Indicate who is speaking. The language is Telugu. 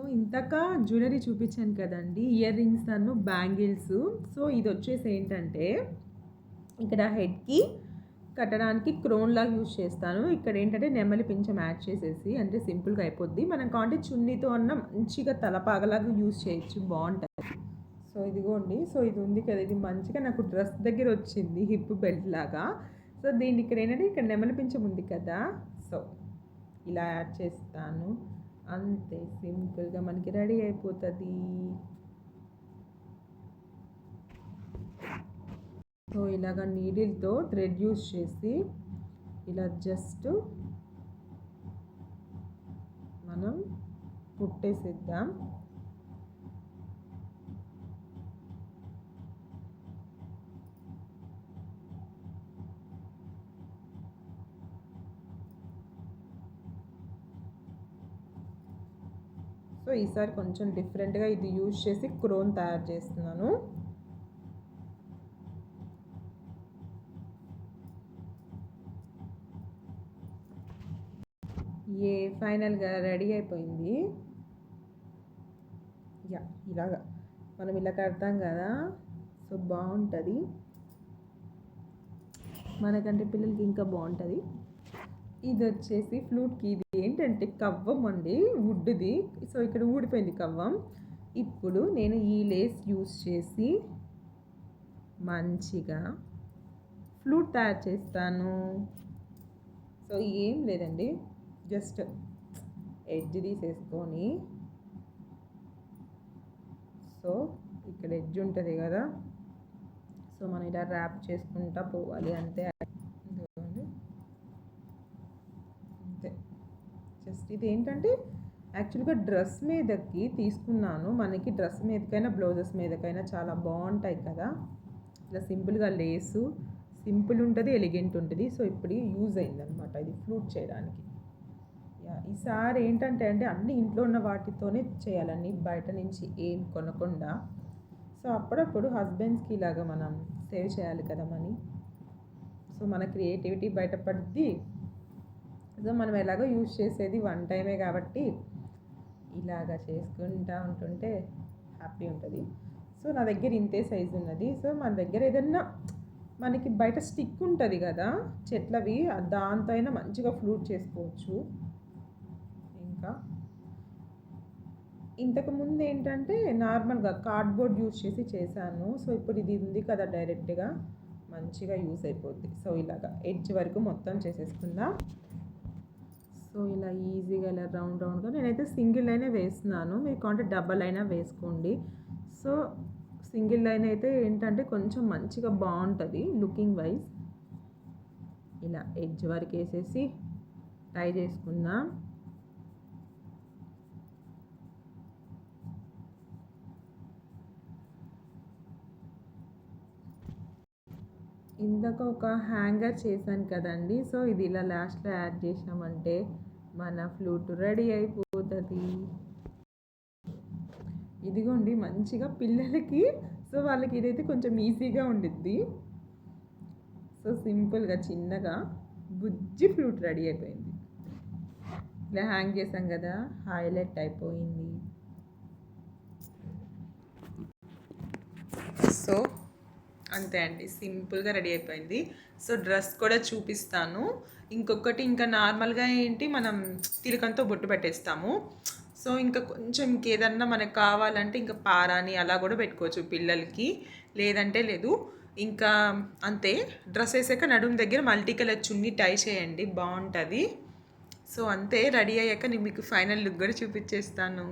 Speaker 1: సో ఇంతక జ్యువెలరీ చూపించాను కదండి ఇయర్ రింగ్స్ అను బ్యాంగిల్స్. సో ఇది వచ్చేసి ఏంటంటే ఇక్కడ హెడ్కి కట్టడానికి క్రోన్ లాగా యూజ్ చేస్తాను. ఇక్కడ ఏంటంటే నెమలి పింఛం యాడ్ చేసేసి అంటే సింపుల్గా అయిపోద్ది. మనం కాంటే చున్నీతో అన్న మంచిగా తలపాగలాగా యూజ్ చేయొచ్చు బాగుంటుంది. సో ఇదిగోండి. సో ఇది ఉంది కదా ఇది మంచిగా నాకు డ్రెస్ దగ్గర వచ్చింది హిప్ బెల్ట్ లాగా. సో దీన్ని ఇక్కడ ఏంటంటే ఇక్కడ నెమలి పింఛం ఉంది కదా సో ఇలా యాడ్ చేస్తాను. అంతే సింపుల్గా మనకి రెడీ అయిపోతుంది. సో ఇలాగ నీడిల్తో థ్రెడ్ యూస్ చేసి ఇలా జస్ట్ మనం కుట్టేసిద్దాం. సో ఈసారి కొంచెం డిఫరెంట్గా ఇది యూజ్ చేసి క్రోన్ తయారు చేస్తున్నాను. ఏ ఫైనల్గా రెడీ అయిపోయింది. యా ఇలాగా. మనం ఇలా కడతాం కదా సో బాగుంటుంది. మనకంటే పిల్లలకి ఇంకా బాగుంటుంది. ఇది వచ్చేసి ఫ్లూట్కి ఇది ఏంటంటే కవ్వం అండి వుడ్ది సో ఇక్కడ ఊడిపోయింది కవ్వం. ఇప్పుడు నేను ఈ లేస్ యూస్ చేసి మంచిగా ఫ్లూట్ తయారు చేస్తాను. సో ఏం లేదండి. జస్ట్ ఎడ్జ్ తీసేసుకొని. సో ఇక్కడ ఎడ్జ్ ఉంటుంది కదా. సో మనం ఇలా ర్యాప్ చేసుకుంటా పోవాలి. అంతే జస్ట్ ఇది ఏంటంటే యాక్చువల్గా డ్రెస్ మీదకి తీసుకున్నాను. మనకి డ్రెస్ మీదకైనా బ్లౌజెస్ మీదకైనా చాలా బాగుంటాయి కదా. ఇలా సింపుల్గా లేసు. సింపుల్ ఉంటుంది ఎలిగెంట్ ఉంటుంది. సో ఇప్పుడు యూజ్ అయిందనమాట ఇది ఫ్లూట్ చేయడానికి. ఈసారి ఏంటంటే అంటే అన్ని ఇంట్లో ఉన్న వాటితోనే చేయాలని బయట నుంచి ఏం కొనకుండా. సో అప్పుడప్పుడు హస్బెండ్స్కి ఇలాగా మనం సేవ్ చేయాలి కదా మనీ. సో మన క్రియేటివిటీ బయటపడుద్ది. సో మనం ఎలాగో యూజ్ చేసేది వన్ టైమే కాబట్టి ఇలాగా చేసుకుంటూ ఉంటుంటే హ్యాపీ ఉంటుంది. సో నా దగ్గర ఇంతే సైజు ఉన్నది. సో మన దగ్గర ఏదన్నా మనకి బయట స్టిక్ ఉంటుంది కదా చెట్లవి దాంతో అయినా మంచిగా ఫ్లూట్ చేసుకోవచ్చు. ఇంకా ఇంతకుముందు ఏంటంటే నార్మల్గా కార్డ్బోర్డ్ యూజ్ చేసి చేశాను. సో ఇప్పుడు ఇది ఉంది కదా డైరెక్ట్గా మంచిగా యూస్ అయిపోద్ది. సో ఇలాగా ఎడ్జ్ వరకు మొత్తం చేసేసుకుందాం. సో ఇలా ఈజీగా ఇలా రౌండ్ రౌండ్గా నేనైతే సింగిల్ లైనే వేస్తున్నాను. మీరు కాంటే డబల్ అయినా వేసుకోండి. సో సింగిల్ లైన్ అయితే ఏంటంటే కొంచెం మంచిగా బాగుంటుంది లుకింగ్ వైజ్. ఇలా ఎడ్జ్ వరకు వేసేసి టై చేసుకుందాం. ఇందాక ఒక హ్యాంగర్ చేశాను కదండి. సో ఇది ఇలా లాస్ట్లో యాడ్ చేసామంటే మన ఫ్లూట్ రెడీ అయిపోతుంది. ఇదిగోండి మంచిగా పిల్లలకి సో వాళ్ళకి ఇదైతే కొంచెం ఈజీగా ఉండిద్ది. సో సింపుల్గా చిన్నగా బుజ్జి ఫ్లూట్ రెడీ అయిపోయింది. ఇలా హ్యాంగ్ చేసాం కదా హైలైట్ అయిపోయింది. సో అంతే అండి సింపుల్గా రెడీ అయిపోయింది. సో డ్రెస్ కూడా చూపిస్తాను. ఇంకొకటి ఇంకా నార్మల్గా ఏంటి మనం తిలకంతో బొట్టు పెట్టేస్తాము. సో ఇంకా కొంచెం ఇంకేదన్నా మనకు కావాలంటే ఇంకా పారాని అలా కూడా పెట్టుకోవచ్చు పిల్లలకి. లేదంటే లేదు ఇంకా అంతే. డ్రెస్ వేసాక నడుము దగ్గర మల్టీ కలర్ చున్నీ టై చేయండి బాగుంటుంది. సో అంతే రెడీ అయ్యాక నేను మీకు ఫైనల్ లుక్ కూడా చూపించేస్తాను.